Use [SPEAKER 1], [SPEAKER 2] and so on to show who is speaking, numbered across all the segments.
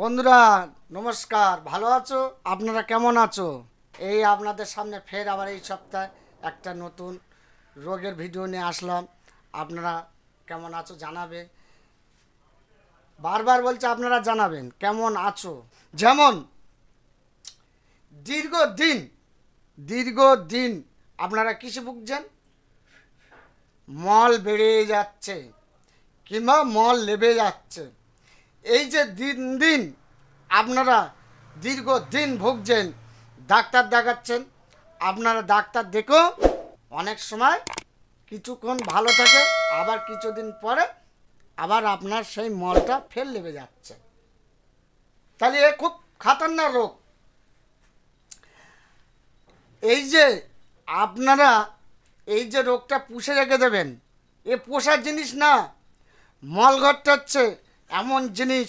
[SPEAKER 1] বন্ধুরা, নমস্কার। ভালো আছো? আপনারা কেমন আছো? এই আপনাদের সামনে ফের আবার এই সপ্তাহে একটা নতুন রোগের ভিডিও নিয়ে আসলাম। আপনারা কেমন আছো জানাবে। বারবার বলছে, আপনারা জানাবেন কেমন আছো? যেমন, দীর্ঘদিন দীর্ঘদিন আপনারা কিসে ভুগছেন? মল বেড়ে যাচ্ছে কিংবা মল লেবে যাচ্ছে। এই যে দিন দিন আপনারা দীর্ঘদিন ভুগছেন, ডাক্তার দেখাচ্ছেন, আপনারা ডাক্তার দেখেও অনেক সময় কিছুক্ষণ ভালো থাকে, আবার কিছুদিন পরে আবার আপনার সেই মলটা ফের লেবে যাচ্ছে। তাহলে এ খুব খাতারনাক রোগ। এই যে আপনারা এই যে রোগটা পুষে রেখে দেবেন, এ পোষার জিনিস না, মলঘরটা হচ্ছে এমন জিনিস,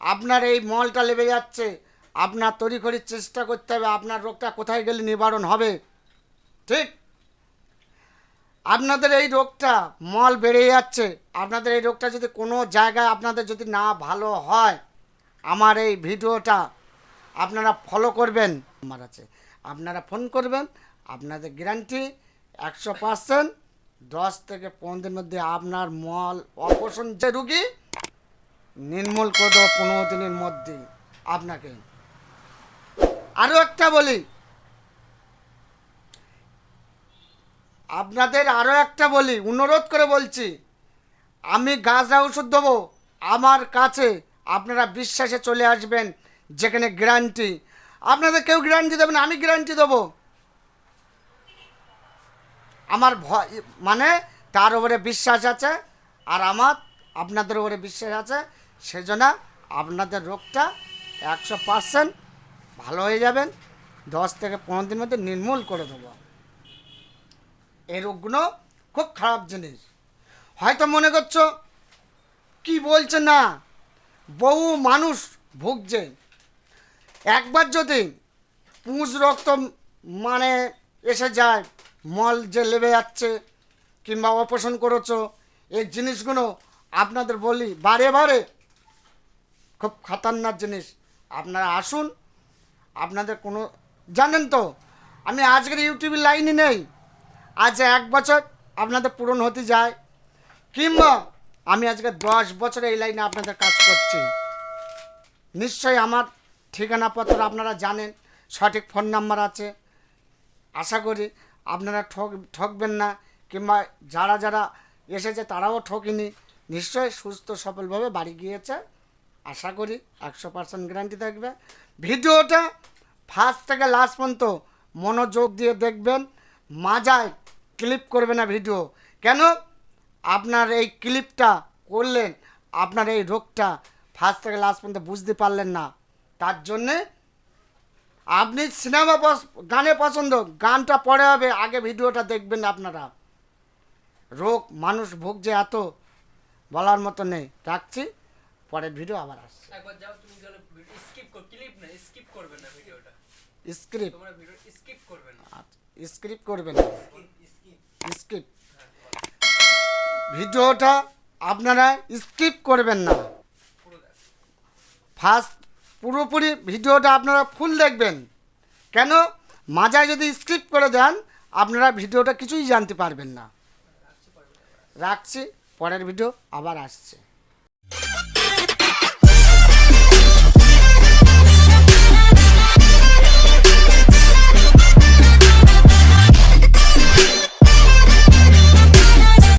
[SPEAKER 1] আপনার এই মলটা লেবে যাচ্ছে, আপনার করে চেষ্টা করতে হবে, আপনার রোগটা কোথায় গেলে নিবারণ হবে? ঠিক? আপনাদের এই রোগটা, মল বেড়ে যাচ্ছে, আপনাদের এই রোগটা যদি কোনো জায়গায় আপনাদের যদি না ভালো হয়, আমার এই ভিডিওটা আপনারা ফলো করবেন। আমার আছে। আপনারা ফোন করবেন, আপনাদের গ্যারান্টি একশো পার্সেন্ট দশ থেকে পনেরো দিনের মধ্যে আপনার মল অপোষণ যে রুগী নির্মূল করে দেবো পনেরো দিনের মধ্যে আপনাকে। আরও একটা বলি। আপনাদের আরও একটা বলি, অনুরোধ করে বলছি, আমি গাছরা ওষুধ দেবো, আমার কাছে আপনারা বিশ্বাসে চলে আসবেন, যেখানে গ্যারান্টি। আপনাদের কেউ গ্যারান্টি দেবেন আমি গ্যারান্টি দেবো। আমার ভয় মানে তার উপরে বিশ্বাস আছে, আর আমার, আপনাদের উপরে বিশ্বাস আছে সেজন্য আপনাদের রোগটা একশো পার্সেন্ট ভালো হয়ে যাবেন দশ থেকে পনেরো দিনের মধ্যে নির্মূল করে দেবো। এই রোগগুলো খুব খারাপ জিনিস। হয়তো মনে করছ, কি বলছে না? বহু মানুষ ভুগছে। একবার যদি পুঁজ রক্ত মানে এসে যায়, মল যে লেবে যাচ্ছে কিংবা অপারেশন করেছ, এই জিনিসগুলো আপনাদের বলি বারে বারে খুব খতরনাক জিনিস। আপনারা আসুন, আপনাদের কোনো, জানেন তো, আমি আজকের ইউটিউবের লাইনে নেই। আজ এক বছর আপনাদের পূরণ হতে যায়, কিংবা আমি আজকে দশ বছর এই লাইনে আপনাদের কাজ করছি। নিশ্চয়ই আমার ঠিকানাপত্র আপনারা জানেন, সঠিক ফোন নাম্বার আছে। আশা করি আপনারা ঠক, ঠকবেন না, কিংবা যারা যারা এসেছে তারাও ঠকিনি। নিশ্চয়ই সুস্থ সফলভাবে বাড়ি গিয়েছে। আশা করি একশো পার্সেন্ট গ্যারান্টি থাকবে। ভিডিওটা ফার্স্ট থেকে লাস্ট পর্যন্ত মনোযোগ দিয়ে দেখবেন, মাজায় ক্লিপ করবে না ভিডিও কেন? আপনার এই ক্লিপটা করলেন, আপনার এই রোগটা ফার্স্ট থেকে লাস্ট পর্যন্ত বুঝতে পারলেন না। তার জন্যে আপনি সিনেমা গানে পছন্দ, গানটা পরে হবে, আগে ভিডিওটা দেখবেন আপনারা। রোগ, মানুষ ভুগছে এত, বলার মতো নেই। রাখছি। পরের ভিডিও আবার আসছে।
[SPEAKER 2] একবার যাও তুমি তাহলে স্কিপ কর ক্লিপ না স্কিপ করবে না ভিডিওটা
[SPEAKER 1] স্ক্রিপ্ট
[SPEAKER 2] তোমরা ভিডিও স্কিপ করবে না।
[SPEAKER 1] স্ক্রিপ্ট করবেন স্কিপ ভিডিওটা আপনারা স্কিপ করবেন না। ফার্স্ট পুরোপুরি ভিডিওটা আপনারা ফুল দেখবেন। কেন? মাজায় যদি স্ক্রিপ্ট করে দেন আপনারা ভিডিওটা কিছুই জানতে পারবেন না। রাখছি পরের ভিডিও আবার আসছে।